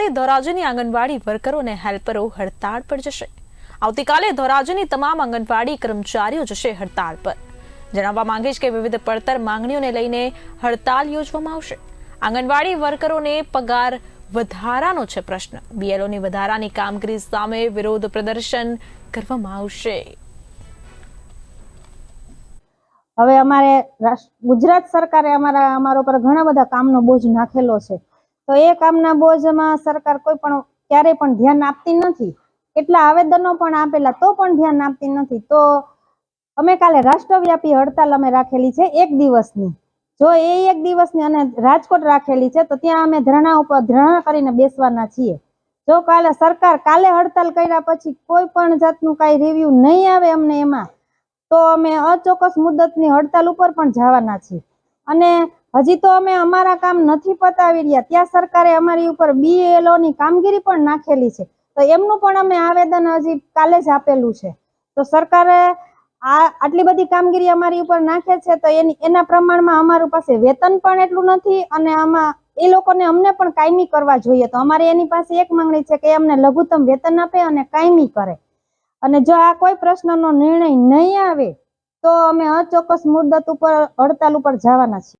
ખાતે ધોરાજીની આંગણવાડી વર્કરો અને હેલ્પરો હડતાળ પર જશે. આવતીકાલે ધોરાજીની તમામ આંગણવાડી કર્મચારીઓ જશે હડતાળ પર. જણાવવા માંગીશ કે વિવિધ પડતર માંગણીઓને લઈને હડતાળ યોજવામાં આવશે. આંગણવાડી વર્કરોને પગાર વધારાનો છે પ્રશ્ન. બીએલઓની વધારાની કામગીરી સામે વિરોધ પ્રદર્શન કરવામાં આવશે. હવે અમારે ગુજરાત સરકારે અમારા અમારા ઉપર ઘણા બધા કામનો બોજ નાખેલો છે. તો એ કામના બોજમાં સરકાર કોઈ પણ ક્યારેય પણ ધ્યાન આપતી નથી. કેટલા આવેદનો પણ આપેલા તો પણ ધ્યાન આપતી નથી. તો અમે કાલે રાષ્ટ્રવ્યાપી હડતાલ અમે રાખેલી છે એક દિવસની. જો એ એક દિવસની અને રાજકોટ રાખેલી છે તો ત્યાં અમે ધરણા ઉપર ધરણા કરીને બેસવાના છીએ. જો કાલે સરકાર કાલે હડતાલ કર્યા પછી કોઈ પણ જાતનું કાંઈ રિવ્યુ નહીં આવે અમને એમાં, તો અમે અચોક્કસ મુદતની હડતાલ ઉપર પણ જવાના છીએ. અને હજી તો અમે અમારા કામ નથી પતાવી રહ્યા. ત્યાં સરકારે અમારી ઉપર બીએલઓ ની કામગીરી પણ નાખેલી છે. તો એમનું પણ અમે આવેદન હજી કાલે જ આપેલું છે. તો સરકારે આ આટલી બધી કામગીરી અમારી ઉપર નાખે છે તો એની, એના પ્રમાણમાં અમારું પાસે વેતન પણ એટલું નથી અને આમાં એ લોકોને અમને પણ કાયમી કરવા જોઈએ. તો અમારે એની પાસે એક માંગણી છે કે અમને લઘુત્તમ વેતન આપે અને કાયમી કરે. અને જો આ કોઈ પ્રશ્નનો નિર્ણય નહીં આવે તો અમે અચોક્કસ મુદત ઉપર હડતાલ ઉપર જવાના છીએ.